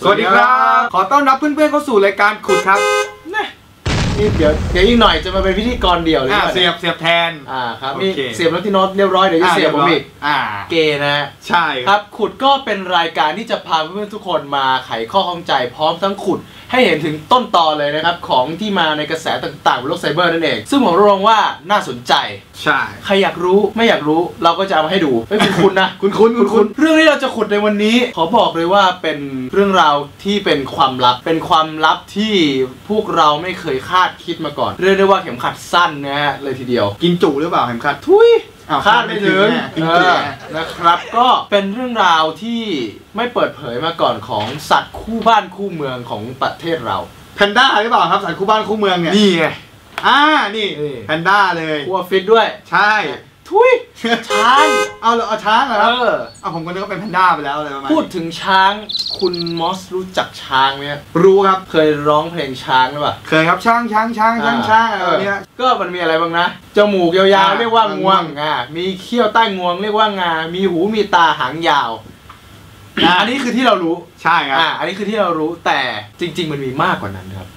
สวัสดีครับ ขอต้อนรับเพื่อนๆเข้าสู่รายการขุดครับนี่เดี๋ยวเดี๋ยวอีกหน่อยจะมาเป็นพิธีกรเดี่ยวเลยอ่าดีกว่าเสียบเสียบแทน อ่าครับโอนี่เคเสียบแล้วที่โน้ตเรียบร้อยเดี๋ยวจะเสียบผมอีกอ่าเกย์นะฮะใช่ครับ ขุดก็เป็นรายการที่จะพาเพื่อนๆทุกคนมาไขข้อข้องใจพร้อมทั้งขุด ให้เห็นถึงต้นตอเลยนะครับ ของที่มาในกระแสต่างๆบนโลกไซเบอร์นั่นเอง ซึ่งผมรับรองว่าน่าสนใจ ใช่ ใครอยากรู้ไม่อยากรู้เราก็จะเอามาให้ดูไม่คุณคุณนะ คุณคุณคุณคุณเรื่องที่เราจะขุดในวันนี้ ขอบอกเลยว่าเป็นเรื่องราวที่เป็นความลับ เป็นความลับที่พวกเราไม่เคยคาดคิดมาก่อน เรียกได้ว่าเข็มขัดสั้นนะฮะเลยทีเดียว กินจุหรือเปล่าเข็มขัดทุยอ้าว คาดไม่ถึงกินเอจุอแน่นะครับก็เป็นเรื่องราวที่ไม่เปิดเผยมาก่อนของสัตว์คู่บ้านคู่เมืองของประเทศเราแพนด้าหรือเปล่าครับสัตว์คู่บ้านคู่เมืองเนี่ยนี่ไงอ่านี่นี่แพนด้าเลยคัวฟิตด้วย ใช่ ทุยช้างเอาเหรอเอาช้างเหรอเอครับอเอาผมก็นึกว่าเป็นแพนด้าไปแล้วอะไรประมาณนี้พูดถึงช้างคุณมอสรู้จักช้างไหมครับรู้ครับ เคยร้องเพลงช้างหรือเปล่าเคยครับช้างช้างช้างช้างช้างอะไรแบบเนี้ยก็มันมีอะไรบ้างนะจมูกยาวอ่าๆเรียกว่างวงงวงอ่ามีเขี้ยวใต้งวงเรียกว่างา มีหูมีตาหางยาวอ่าอันนี้คือที่เรารู้ใช่ครับอ่าอันนี้คือที่เรารู้แต่จริง ๆ มันมีมากกว่านั้นครับ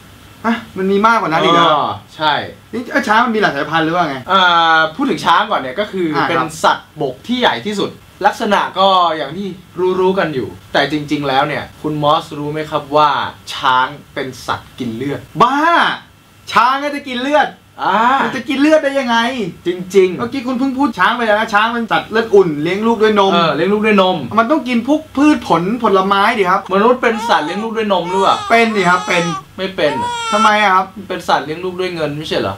อะมันมีมากกว่านั้นอีกเหรอใช่นี่เอ้ยช้างมันมีหลายสายพันธุ์หรือว่าไงอ่าพูดถึงช้างก่อนเนี่ยก็คืออาเป็นครับสัตว์บกที่ใหญ่ที่สุด ลักษณะก็อย่างที่รู้ๆกันอยู่ แต่จริง ๆ แล้วเนี่ย คุณมอสรู้ไหมครับว่า ช้างเป็นสัตว์กินเลือด บ้า ช้างก็จะกินเลือด อ่ามันจะกินเลือดได้ยังไง จริงเมื่อกี้คุณเพิ่งพูดช้างไปแล้วนะช้างเป็นสัตว์เลือดอุ่นเลี้ยงลูกด้วยนๆมเออเลี้ยงลูกด้วยนม มันต้องกินพวกพืชผลผลไม้ดิครับ มนุษย์เป็นสัตว์เลี้ยงลูกด้วยนมหรือเปล่าเป็นดิครับเป็นไม่เป็นอะทำไมอะครับ เป็นสัตว์เลี้ยงลูกด้วยเงินไม่ใช่เหรอ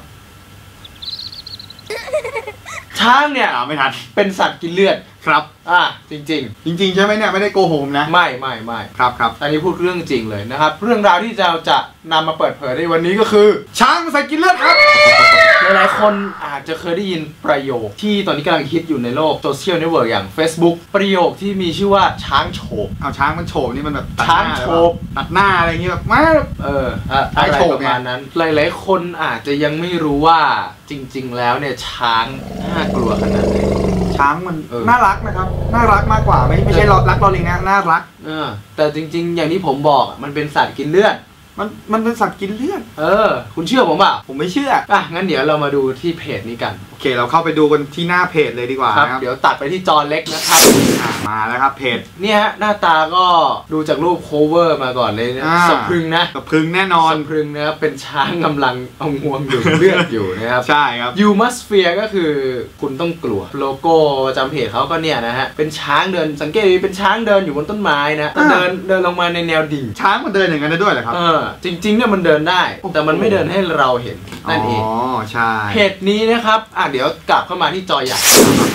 ช้างเนี่ยอ่าไม่ทันเป็นสัตว์กินเลือด ครับอ่าจริง จริง ๆ ใช่ไหมเนี่ย ไม่ได้โกหกผมนะ ๆ ไม่ไม่ไม่ครับครับอันนี้พูดเรื่องจริงเลยนะครับ เรื่องราวที่เราจะนำมาเปิดเผยในวันนี้ก็คือ ช้างเป็นสัตว์กินเลือดครับ หลายๆคนอาจจะเคยได้ยินประโยคที่ตอนนี้กำลังฮิตอยู่ในโลกโซเชียลเน็ตเวิร์กอย่าง Facebook ประโยคที่มีชื่อว่าช้างโฉบเอาช้างมันโฉบนี่มันแบบตัดหช้างน้าโฉบตัดหน้าอะไรอย่างเงี้ยแบบมา เอออะช้างอะไรโฉบประมาณนั้น หลายๆคนอาจจะยังไม่รู้ว่าจริง ๆ แล้วเนี่ยช้างน่ากลัวขนาดไหน ช้างมันเออ น่ารักนะครับ น่ารักมากกว่าไม่ไม่ใช่รักเราลิงนะน่ารัก เออแต่จริง ๆ อย่างที่ผมบอกอะมันเป็นสัตว์กินเลือด มันมันเป็นสัตว์กินเลือด เออ คุณเชื่อผมเปล่าผมไม่เชื่อ อะ งั้นเดี๋ยวเรามาดูที่เพจนี้กัน โอเค เราเข้าไปดูกันที่หน้าเพจเลยดีกว่าครับ นะครับเดี๋ยวตัดไปที่จอเล็กนะครับ อ่ามาแล้วครับเพจ เนี่ยฮะหน้าตาก็ดูจากรูปโคเวอร์มาก่อนเลยนะอ่า สะพรึงนะกับพึงแน่นอน สะพรึงนะครับเป็นช้างกำลังเอางวงดูดเลือดอยู่นะครับ ใช่ครับ You must fear ก็คือคุณต้องกลัว โลโก้ประจำเพจเขาก็เนี่ยนะฮะ เป็นช้างเดินสังเกตดีเป็นช้างเดินอยู่บนต้นไม้นะแต่อ่า เดินเดินลงมาในแนวดิ่งช้างมันเดินอย่างนั้นได้ด้วยเหรอครับ เออจริงๆเนี่ยมันเดินได้โอ้โหแต่มันไม่เดินให้เราเห็นนั่นเองอ๋อใช่เพจนี้นะครับอะเดี๋ยวกลับเข้ามาที่จอใหญ่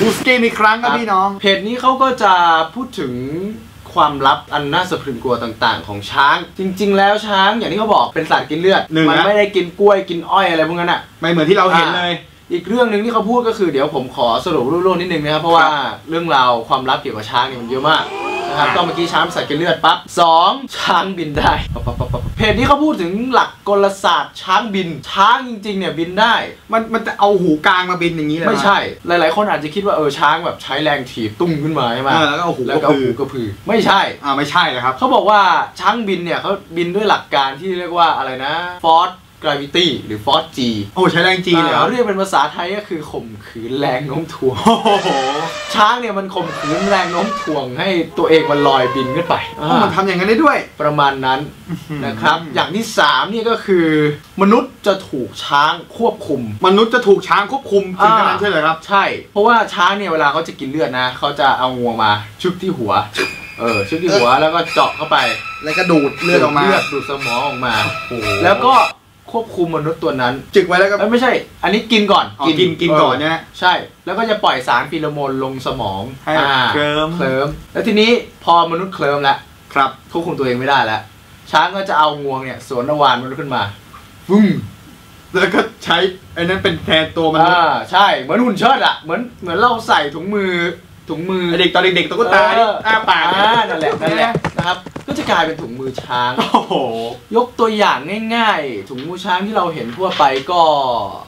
บูสเกมอีกครั้งครับพี่น้องเพจนี้เขาก็จะพูดถึงความลับอันน่าสะพรึงกลัวต่างๆ ของช้าง จริง ๆ แล้วช้างอย่างที่เขาบอกเป็นสัตว์กินเลือดหนึ่งมันะไม่ได้กินกล้วยกินอ้อยอะไรพวกนั้นอะไม่เหมือนที่เราเห็นเลยอีกเรื่องหนึ่งที่เขาพูดก็คือเดี๋ยวผมขอสรุปรูปโลกนิดนึงนะครับเพราะว่าเรื่องราวความลับเกี่ยวกับช้างเนี่ยมันเยอะมาก นะครับอ่าก็เมื่อกี้ช้างเป็นสัตว์กินเลือดปั๊บสองช้างบินได้ปั๊บปั๊บปั๊บปั๊บเพจนี้เขาพูดถึงหลักกลศาสตร์ช้างบิน ช้างจริงๆเนี่ยบินได้ มันมันจะเอาหูกลางมาบินอย่างนี้เลยไม่ใช่ หลายๆ คนอาจจะคิดว่าเออช้างแบบใช้แรงถีบตุ้มขึ้นมาใช่ไหมเออแล้วก็เอาหูแล้วกก็ระเอาพืหูอกระพือไม่ใช่อ่าไม่ใช่เลยครับเขาบอกว่าช้างบินเนี่ยเขาบินด้วยหลักการที่เรียกว่าอะไรนะ force gravity หรือ force g โอ้ใช้แรงจีนเลยเหรออ่าเรียกเป็นภาษาไทยก็คือข่มขืนแรงโน้มถ่วง โอ้โหช้างเนี่ยมันข่มขืนแรงโน้มถ่วงให้ตัวเองมันลอยบินขึ้นไปโอ้มันทำอย่างนั้นได้ด้วย ประมาณนั้นนะครับ อย่างที่สามนี่ก็คือ มนุษย์จะถูกช้างควบคุม มนุษย์จะถูกช้างควบคุมถึงขนาดนั้นอ่าใช่เลยครับ ใช่ เพราะว่าช้างเนี่ยเวลาเขาจะกินเลือดนะเขาจะเอางวงมาชุบที่หัว เออชุบที่หัวแล้วก็เจาะเข้าไปแล้วก็ดูดเลือดออกมา เลือดดูดสมองออกมาโอ้โหแล้วก็ ควบคุมมนุษย์ตัวนั้นจึกไว้แล้วก็ เอ้ยไม่ใช่ อันนี้กินก่อนอ๋อกินกินก่อนเนี่ยใช่ แล้วก็จะปล่อยสารฟีโรโมนลงสมองให้อ่าเคลิ้ม เคลิ้มแล้วทีนี้พอมนุษย์เคลิ้มแล้วครับ ควบคุมตัวเองไม่ได้แล้วช้างก็จะเอางวงเนี่ยสวนระวานมนุษย์ขึ้นมาฟึ่งแล้วก็ใช้ไอ้นั้นเป็นแทนตัวมนุษย์อ่าใช่เหมือนหุ่นเชิดอะเหมือนเหมือนเราใส่ถุงมือ ถุงมือไอ้เด็กตอนเด็กๆตุ๊กตาที่อ้าปากอ่านั่นแหละนั่นแหละนะครับก็จะกลายเป็นถุงมือช้าง โอ้โห ยกตัวอย่างง่ายๆ ถุงมือช้างที่เราเห็นทั่วไปก็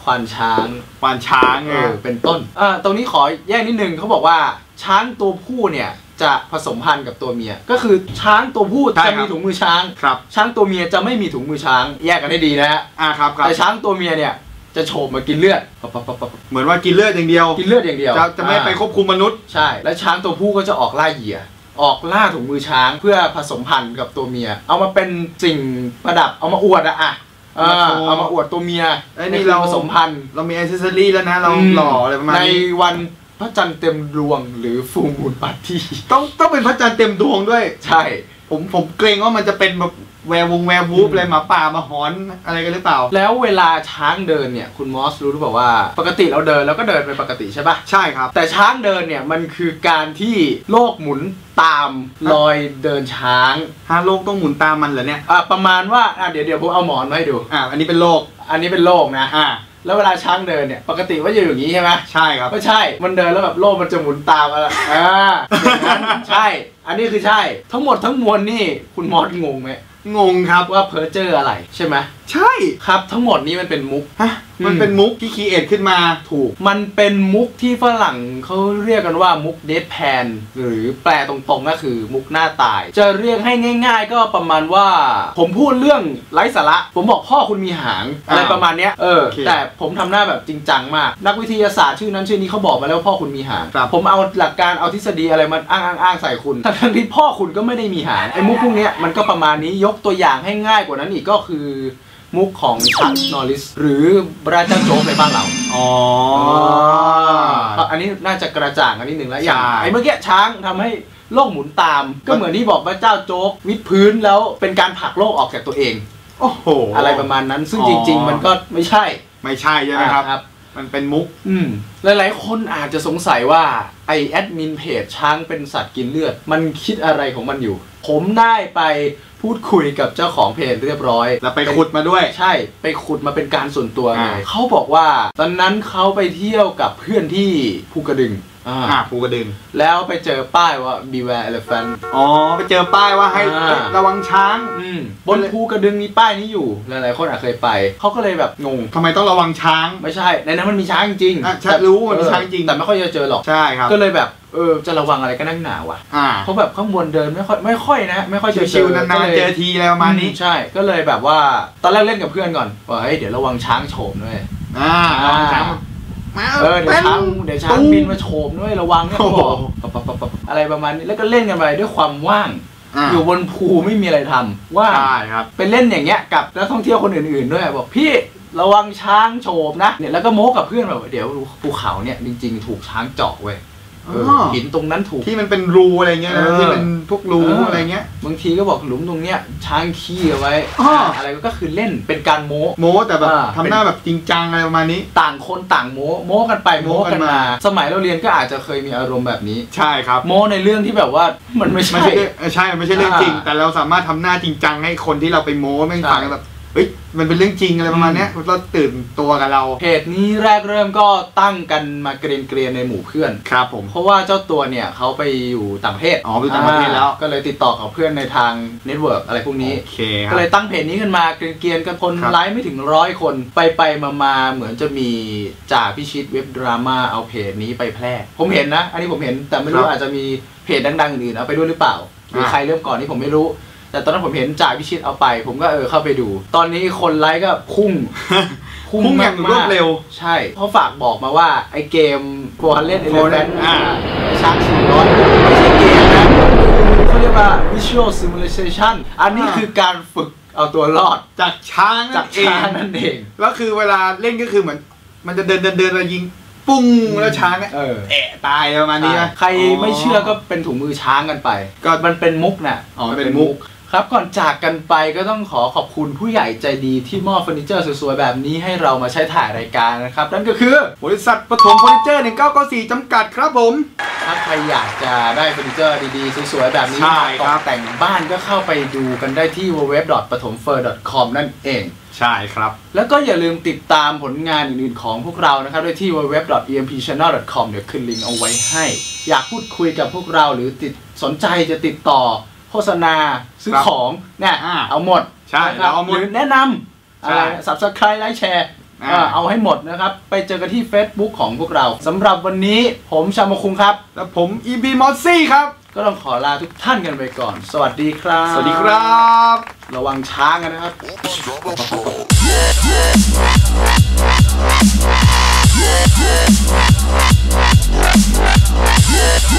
ควานช้างควานช้างเอไงอเป็นต้นอ่าตรงนี้ขอแยกนิดนึงเขาบอกว่าช้างตัวผู้เนี่ยจะผสมพันธุ์กับตัวเมีย ก็คือช้างตัวผู้ใช่จะครับมีถุงมือช้างครับช้างตัวเมียจะไม่มีถุงมือช้าง แยกกันให้ดีนะฮะอ่าครับครับแต่ช้างตัวเมียเนี่ย จะโฉบมากินเลือดปั๊บปั๊บปั๊บปั๊บเหมือนว่ากินเลือดอย่างเดียว กินเลือดอย่างเดียวจะจะไม่อ่าไปควบคุมมนุษย์ ใช่ แล้วช้างตัวผู้ก็จะออกล่าเหยื่อออกล่าถุงมือช้างเพื่อผสมพันธุ์กับตัวเมีย เอามาเป็นสิ่งประดับเอามาอวดอะอะเออมาโชว์เอามาอวดตัวเมียไอ้นี่คือเราผสมพันธุ์เรามีอ c เซสซอรี่แล้วนะ เราหล่ออะไรประมาณในนี้วันพระจันทร์เต็มดวงหรือฟูมูลปาร์ตี้ต้องต้องเป็นพระจันทร์เต็มดวงด้วย ใช่ ผมผมเกรงว่ามันจะเป็นแบบแวร์วงแวร์วูฟอะไรหมาป่ามาหอนอะไรกันหรือเปล่า แล้วเวลาช้างเดินเนี่ยคุณมอสรู้หรือเปล่าว่าปกติเราเดินแล้วก็เดินไปปกติใช่ปะใช่ครับ แต่ช้างเดินเนี่ยมันคือการที่โลกหมุนตามรอยเดินช้างฮาโลกต้องหมุนตามมันเหรอเนี่ยอะประมาณว่าอะเดี๋ยวเดี๋ยวผมเอาหมอนมาให้ดูอ่าอันนี้เป็นโลกอันนี้เป็นโลกนะอ่า แล้วเวลาช้างเดินเนี่ยปกติว่าจะอยู่อย่างนี้ใช่ไหมใช่ครับไม่ใช่มันเดินแล้วแบบโลกมันจะหมุนตามอะไรอ่าอย่างนั้นใช่ อันนี้คือใช่ทั้งหมดทั้งมวลนี่คุณมอสงงไหมงงครับว่าเพอร์เจอร์อะไรใช่ไหม ใช่ครับทั้งหมดนี้มันเป็นมุก ฮะมันอืมเป็นมุกที่คีเอทขึ้นมาถูก มันเป็นมุกที่ฝรั่งเขาเรียกกันว่ามุกเดดแพนหรือแปลตรงๆก็คือมุกหน้าตาย จะเรียกให้ง่าย ๆ ก็ประมาณว่า ผมพูดเรื่องไร้สาระ ผมบอกพ่อคุณมีหางอะไรอ้าวประมาณเนี้ยเออโอเคแต่ผมทำหน้าแบบจริงจังมาก นักวิทยาศาสตร์ชื่อนั้นชื่อนี้เขาบอกมาแล้วว่าพ่อคุณมีหางครับผมเอาหลักการเอาทฤษฎีอะไรมาอ้างอ้างอ้างใส่คุณทั้งๆที่พ่อคุณก็ไม่ได้มีหางไอ้มุกพวกเนี้ยมันก็ประมาณนี้ยกตัวอย่างให้ง่ายกว่านั้นอีกก็คือ มุกของชักนอริส หรือบราเจ้าโจ๊กในบ้านเรา อ๋ออ่าอันนี้น่าจะกระจ่างกันนิดหนึ่งแล้วอย่างใช่ไอ้เมื่อกี้ช้างทำให้โลกหมุนตาม ก็เหมือนที่บอกว่าเจ้าโจ๊กวิดพื้นแล้วเป็นการผลักโลกออกจากตัวเอง โอ้โห อะไรประมาณนั้น ซึ่งอ๋อจริง ๆ มันก็ไม่ใช่ ไม่ใช่ใช่ไหมครับอ่าครับ มันเป็นมุก อืม หลาย ๆ คนอาจจะสงสัยว่าไอแอดมินเพจช้างเป็นสัตว์กินเลือด มันคิดอะไรของมันอยู่ ผมได้ไป พูดคุยกับเจ้าของเพจเรียบร้อย แล้วไปขุดมาด้วย ใช่ ไปขุดมาเป็นการส่วนตัวเลอ่ายเขาบอกว่า ตอนนั้นเขาไปเที่ยวกับเพื่อนที่ภูกระดึง อ่า อ่าภูกระดึง แล้วไปเจอป้ายว่า beware elephant อ๋อ ไปเจอป้ายว่าให้อ่าเอ้ยระวังช้างอืมบนภูกระดึงมีป้ายนี้อยู่ หลายๆคนอาจเคยไป เขาก็เลยแบบงง ทำไมต้องระวังช้าง ไม่ใช่ ในนั้นมันมีช้างจริงอะใช่รู้มันมีช้างจริง แต่ไม่ค่อยจะเจอหรอก ใช่ครับ ก็เลยแบบ เออ จะระวังอะไรก็นั่งหนาวะอ่า เพราะแบบข้างบนเดินไม่ค่อย ไม่ค่อยนะ ไม่ค่อยจะเจชิวอๆนานๆเจอทีอะไรประมาณนี้ ใช่ ก็เลยแบบว่า ตอนแรกเล่นกับเพื่อนก่อนว่าเฮ้ย เดี๋ยวระวังช้างโฉมด้วย อ่าระวังช้าง มาเออเดี๋ยวช้างป็นเดี๋ยวช้างบินมาโฉมด้วยระวังนะโอ้เขาโหบอกปั๊บปั๊บปั๊บปั๊บอะไรประมาณนี้แล้วก็เล่นกันไปด้วยความว่างอ่าอยู่บนภูไม่มีอะไรทำว่างใช่ครับไปเล่นอย่างเงี้ยกับนักท่องเที่ยวคนอื่นๆด้วยบอกพี่ระวังช้างโฉบนะเนี่ยแล้วก็โม้กับเพื่อนแบบเดี๋ยวภูเขาเนี่ยจริง ๆ ถูกช้างเจาะเว้ยเอออ หินตรงนั้นถูก ที่มันเป็นรูอะไรเงี้ยนะเออที่เป็นพวกรูเออออะไรเงี้ย บางทีก็บอกหลุมตรงเนี้ยช้างขี้เอาไว้อ้อออะไรก็คือเล่นเป็นการโม้โม้แต่แบบอ่าทำหน้าแบบจริงจังอะไรประมาณนี้ ต่างคนต่างโม้โม้กันไปโม้โม้กักันนมามา สมัยเราเรียนก็อาจจะเคยมีอารมณ์แบบนี้ ใช่ครับ โม้ในเรื่องที่แบบว่ามันไม่ไม่ใช่ใช่เรื่องเออใช่มันไม่ใช่เรื่องจริงอ่าแต่เราสามารถทำหน้าจริงจังให้คนที่เราไปโม้แม่งใช่ฟังแล้วแบบ เฮ้ยมันเป็นเรื่องจริงอะไรประมาณเนี้ยเราตื่นตัวกับเรา เพจนี้แรกเริ่มก็ตั้งกันมาเกรียนเกรียนๆในหมู่เพื่อน ครับผม เพราะว่าเจ้าตัวเนี่ยเขาไปอยู่ต่างประเทศอ๋อไปอยู่ต่างประเทศแล้วอ่าก็เลยติดต่อกับเพื่อนในทางเน็ตเวิร์กอะไรพวกนี้ โอเคคก็รับเลยตั้งเพจนี้ขึ้นมาเกรียนๆกันคนครับ ไลค์ไม่ถึงร้อยคน ไปไปมามาเหมือนจะมีจ่าพิชิตเว็บดราม่าเอาเพจนี้ไปแพร่ ผมเห็นนะ อันนี้ผมเห็นแต่ไม่รู้อาจจะมีเพจดังๆอื่นๆเอาไปด้วยหรือเปล่าหรือใครเริ่มก่อนนี่ผมไม่รู้ แต่ตอนนั้นผมเห็นจ่าพิชิตเอาไป ผมก็เออเข้าไปดู ตอนนี้คนไลค์ก็พุ่ง พุ่งอย่างมกๆรวดเร็ว ใช่เขาฝากบอกมาว่าไอเกมโฟร์เล่นเอเลเวนอ่าช้างสี่ร้อยไม่ใช่เกมนะคือเขาเรียกว่า visual simulation อันนี้อ่าคือการฝึกเอาตัวรอดจากช้างจากนั่นเองช้างนั่นเองแล้วคือเวลาเล่นก็คือเหมือน มันจะเดินเดินเดินแล้วยิงปุ้งแล้วช้างก็เออแอะตายประมาณนี้นะใครไม่เชื่อก็เป็นถุงมือช้างกันไป ก็มันเป็นมุกน่ะอ๋อเป็นมุก ครับก่อนจากกันไปก็ต้องขอขอบคุณผู้ใหญ่ใจดีที่มอบเฟอร์นิเจอร์สวยๆ แบบนี้ให้เรามาใช้ถ่ายรายการนะครับ นั่นก็คือบริษัทปฐมเฟอร์นิเจอร์1994จำกัดครับผม ถ้าใครอยากจะได้เฟอร์นิเจอร์ดีๆ สวยๆ แบบนี้ใช่มาครัตบกแต่งบ้านก็เข้าไปดูกันได้ที่ www.patomfur.com นั่นเอง ใช่ครับ แล้วก็อย่าลืมติดตามผลงานอื่นๆของพวกเรานะครับได้ที่ www.empchannel.com เดี๋ยวขึ้นลิงก์เอาไว้ให้ อยากพูดคุยกับพวกเราหรือติดสนใจจะติดต่อ โฆษณาซื้อของเนี่ยเอาหมดใช่เราเอาหมดรือแนะนำอะไรสับสไครต์ไลค์แชร์เอาให้หมดนะครับ ไปเจอกันที่ Facebook ของพวกเราสำหรับวันนี้ผมชามคุงครับ และผมอีบีมอสซี่ครับ ก็ต้องขอลาทุกท่านกันไปก่อน สวัสดีครับ สวัสดีครับ ระวังช้างกันนะครับ Yeah.